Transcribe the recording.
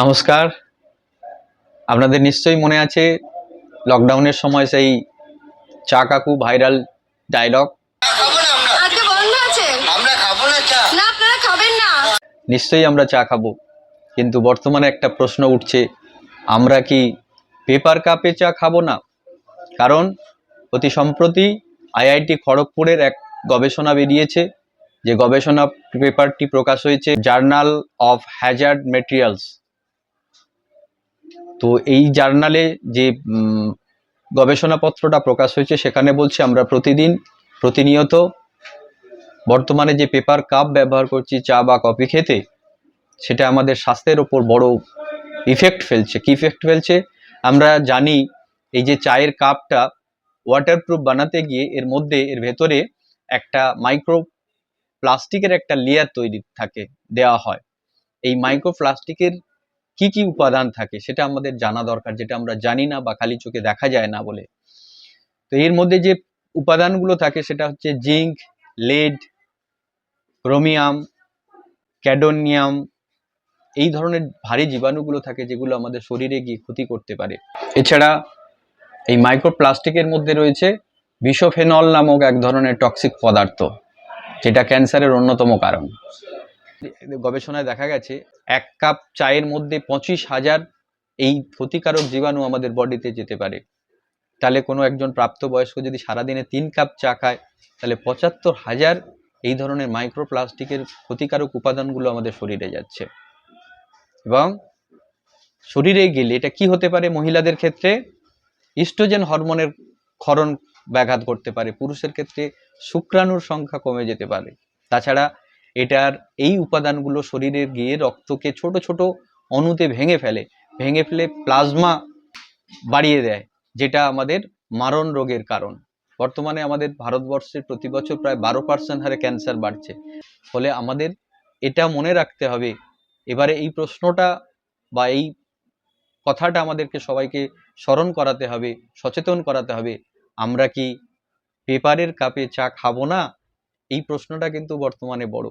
নমস্কার। আপনাদের নিশ্চয়ই মনে আছে লকডাউনের সময় সেই চা কাকু ভাইরাল ডায়লগ খাব না আমরা আজকে বন্ধ আছে? আমরা খাব না চা। না আপনারা খাবেন না। নিশ্চয়ই আমরা চা খাব কিন্তু বর্তমানে একটা প্রশ্ন উঠছে আমরা কি পেপার কাপে চা খাব না? কারণ অতি সম্প্রতি আইআইটি খড়গপুরের এক গবেষণা বেরিয়েছে যে গবেষণা পেপারটি প্রকাশ হয়েছে জার্নাল অফ হ্যাজার্ড মেটেরিয়ালস তো এই জার্নালে যে গবেষণাপত্রটা প্রকাশ হয়েছে, সেখানে বলছে আমরা প্রতিদিন, প্রতিনিয়ত বর্তমানে যে পেপার কাপ ব্যবহার করছি, চা বা কফি খেতে, সেটা আমাদের স্বাস্থ্যের ওপর বড় ইফেক্ট ফেলছে। কি ইফেক্ট ফেলছে? আমরা জানি এই যে চায়ের কাপটা ওয়াটারপ্রুফ বানাতে গিয়ে এর মধ্যে, এর ভেতরে একটা মাইক্রো প্লাস্টিকের একটা লেয়ার তৈরি থাকে, দেওয়া হয়। এই মাইক্রো প্লাস্টিকের কি কি উপাদান থাকে সেটা আমাদের জানা দরকার, যেটা আমরা জানি না বা খালি চোখে দেখা যায় না বলে। তো এর মধ্যে যে উপাদানগুলো থাকে সেটা হচ্ছে জিঙ্ক লেড ক্রোমিয়াম ক্যাডোনিয়াম এই ধরনের ভারী জীবাণুগুলো থাকে যেগুলো আমাদের শরীরে গিয়ে ক্ষতি করতে পারে। এছাড়া এই মাইক্রোপ্লাস্টিকের মধ্যে রয়েছে বিশোফেনল নামক এক ধরনের টক্সিক পদার্থ। যেটা ক্যান্সারের অন্যতম কারণ। গবেষণায় দেখা গেছে, এক কাপ চায়ের মধ্যে পঁচিশ হাজার এই ক্ষতিকারক জীবাণু আমাদের বডিতে যেতে পারে। তাহলে কোনো একজন প্রাপ্তবয়স্ক যদি সারাদিনে তিন কাপ চা খায়, তাহলে পঁচাত্তর হাজার এই ধরনের মাইক্রোপ্লাস্টিকের ক্ষতিকারক উপাদানগুলো আমাদের শরীরে যাচ্ছে। এবং শরীরে গেলে এটা কি হতে পারে মহিলাদের ক্ষেত্রে? ইস্ট্রোজেন হরমোনের ক্ষরণ ব্যাঘাত করতে পারে। পুরুষের ক্ষেত্রে শুক্রাণুর সংখ্যা কমে যেতে পারে। তাছাড়া এটার এই উপাদানগুলো শরীরে গিয়ে রক্তকে ছোট ছোট অণুতে ভেঙে ফেলে। ভেঙে ফেলে প্লাজমা বাড়িয়ে দেয়, যেটা আমাদের মারণ রোগের কারণ। বর্তমানে আমাদের ভারতবর্ষে প্রতি বছর প্রায় বারো পার্সেন্ট হারে ক্যান্সার বাড়ছে। ফলে আমাদের এটা মনে রাখতে হবে, এবারে এই প্রশ্নটা বা এই কথাটা আমাদেরকে সবাইকে স্মরণ করাতে হবে, সচেতন করাতে হবে আমরা কি পেপারের কাপে চা খাব না? এই প্রশ্নটা কিন্তু বর্তমানে বড়।